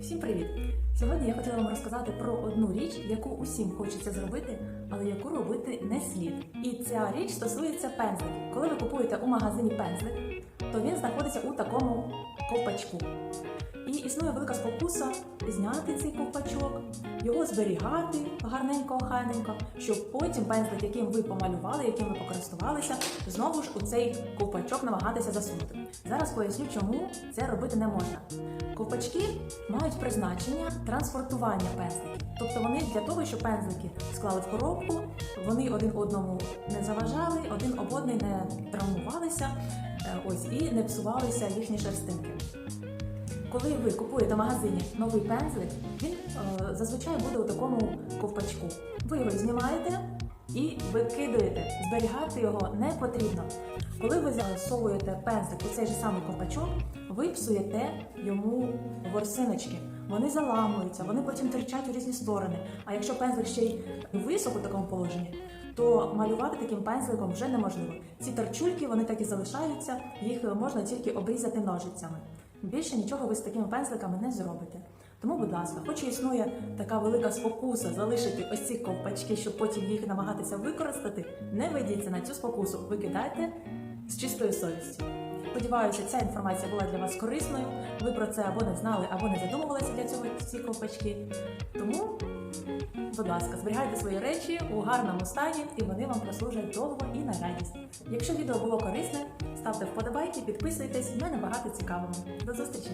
Всім привіт! Сьогодні я хотіла вам розказати про одну річ, яку усім хочеться зробити, але яку робити не слід. І ця річ стосується пензликів. Коли ви купуєте у магазині пензлик, то він знаходиться у такому ковпачку. І існує велика спокуса зняти цей ковпачок, його зберігати гарненько, охайненько, щоб потім пензлик, яким ви помалювали, яким ви покористувалися, знову ж у цей ковпачок намагатися засунути. Зараз поясню, чому це робити не можна. Ковпачки мають призначення транспортування пензликів. Тобто вони для того, щоб пензлики склали в коробку, вони один одному не заважали, один об одний не травмувалися, е, ось і не псувалися їхні шерстинки. Коли ви купуєте в магазині новий пензлик, він е, зазвичай буде у такому ковпачку. Ви його знімаєте і викидуєте. Зберігати його не потрібно. Коли ви засовуєте пензлик у цей же самий ковпачок, ви псуєте йому ворсиночки. Вони заламуються, вони потім терчать у різні сторони. А якщо пензлик ще й висок у такому положенні, то малювати таким пензликом вже неможливо. Ці торчульки вони так і залишаються, їх можна тільки обрізати ножицями. Більше нічого ви з такими пензликами не зробите. Тому, будь ласка, хоч існує така велика спокуса залишити ось ці ковпачки, щоб потім їх намагатися використати, не ведіться на цю спокусу, викидайте з чистою совістю. Сподіваюся, ця інформація була для вас корисною. Ви про це або не знали, або не задумувалися для цього ці ковпачки. Тому, будь ласка, зберігайте свої речі у гарному стані, і вони вам прослужать довго і на радість. Якщо відео було корисне, ставте вподобайки, підписуйтесь, в мене багато цікавого. До зустрічі!